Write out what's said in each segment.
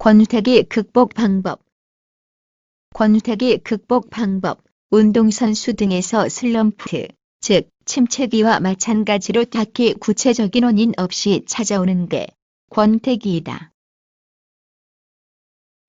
권태기 극복 방법 권태기 극복 방법 운동선수 등에서 슬럼프, 즉 침체기와 마찬가지로 딱히 구체적인 원인 없이 찾아오는 게 권태기이다.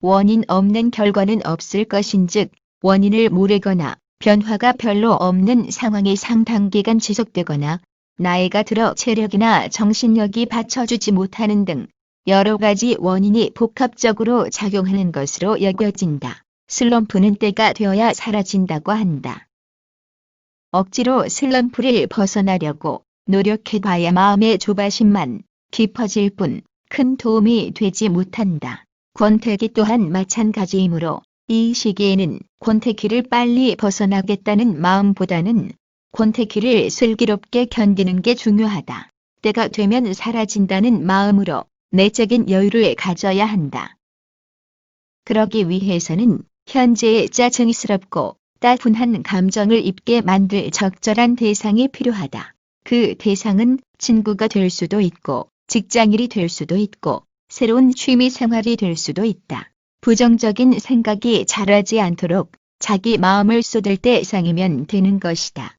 원인 없는 결과는 없을 것인즉 원인을 모르거나 변화가 별로 없는 상황이 상당 기간 지속되거나 나이가 들어 체력이나 정신력이 받쳐주지 못하는 등 여러 가지 원인이 복합적으로 작용하는 것으로 여겨진다. 슬럼프는 때가 되어야 사라진다고 한다. 억지로 슬럼프를 벗어나려고 노력해봐야 마음의 조바심만 깊어질 뿐 큰 도움이 되지 못한다. 권태기 또한 마찬가지이므로 이 시기에는 권태기를 빨리 벗어나겠다는 마음보다는 권태기를 슬기롭게 견디는 게 중요하다. 때가 되면 사라진다는 마음으로 내적인 여유를 가져야 한다. 그러기 위해서는 현재의 짜증스럽고 따분한 감정을 입게 만들 적절한 대상이 필요하다. 그 대상은 친구가 될 수도 있고 직장일이 될 수도 있고 새로운 취미 생활이 될 수도 있다. 부정적인 생각이 자라지 않도록 자기 마음을 쏟을 대상이면 되는 것이다.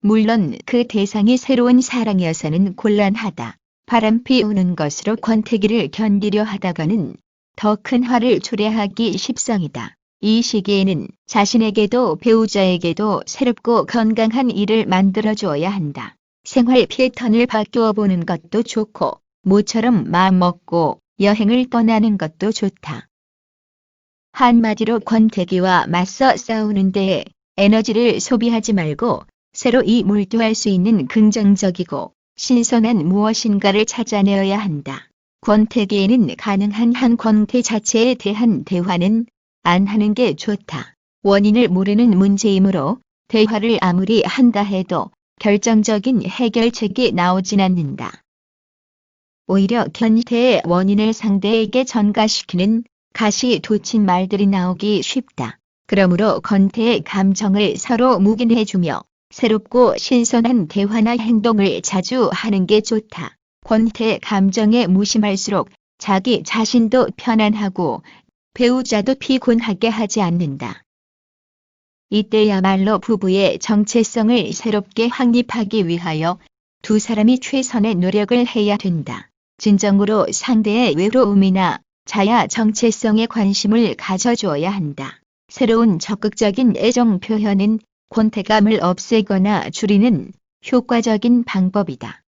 물론 그 대상이 새로운 사랑이어서는 곤란하다. 바람 피우는 것으로 권태기를 견디려 하다가는 더 큰 화를 초래하기 십성이다. 이 시기에는 자신에게도 배우자에게도 새롭고 건강한 일을 만들어 주어야 한다. 생활 패턴을 바꾸어 보는 것도 좋고 모처럼 마음 먹고 여행을 떠나는 것도 좋다. 한마디로 권태기와 맞서 싸우는 데에 에너지를 소비하지 말고 새로 이 몰두할 수 있는 긍정적이고 신선한 무엇인가를 찾아내어야 한다. 권태기에는 가능한 한 권태 자체에 대한 대화는 안 하는 게 좋다. 원인을 모르는 문제이므로 대화를 아무리 한다 해도 결정적인 해결책이 나오진 않는다. 오히려 견태의 원인을 상대에게 전가시키는 가시 돋친 말들이 나오기 쉽다. 그러므로 권태의 감정을 서로 묵인해주며 새롭고 신선한 대화나 행동을 자주 하는 게 좋다. 권태 감정에 무심할수록 자기 자신도 편안하고 배우자도 피곤하게 하지 않는다. 이때야말로 부부의 정체성을 새롭게 확립하기 위하여 두 사람이 최선의 노력을 해야 된다. 진정으로 상대의 외로움이나 자야 정체성에 관심을 가져주어야 한다. 새로운 적극적인 애정 표현은 권태감을 없애거나 줄이는 효과적인 방법이다.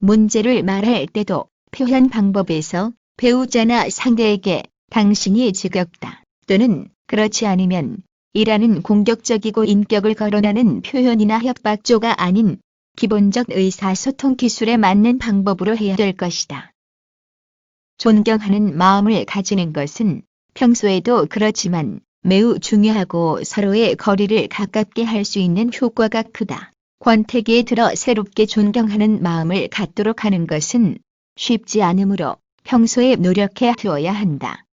문제를 말할 때도 표현 방법에서 배우자나 상대에게 당신이 지겹다 또는 그렇지 않으면 이라는 공격적이고 인격을 거론하는 표현이나 협박조가 아닌 기본적 의사소통 기술에 맞는 방법으로 해야 될 것이다. 존경하는 마음을 가지는 것은 평소에도 그렇지만 매우 중요하고 서로의 거리를 가깝게 할 수 있는 효과가 크다. 권태기에 들어 새롭게 존경하는 마음을 갖도록 하는 것은 쉽지 않으므로 평소에 노력해 두어야 한다.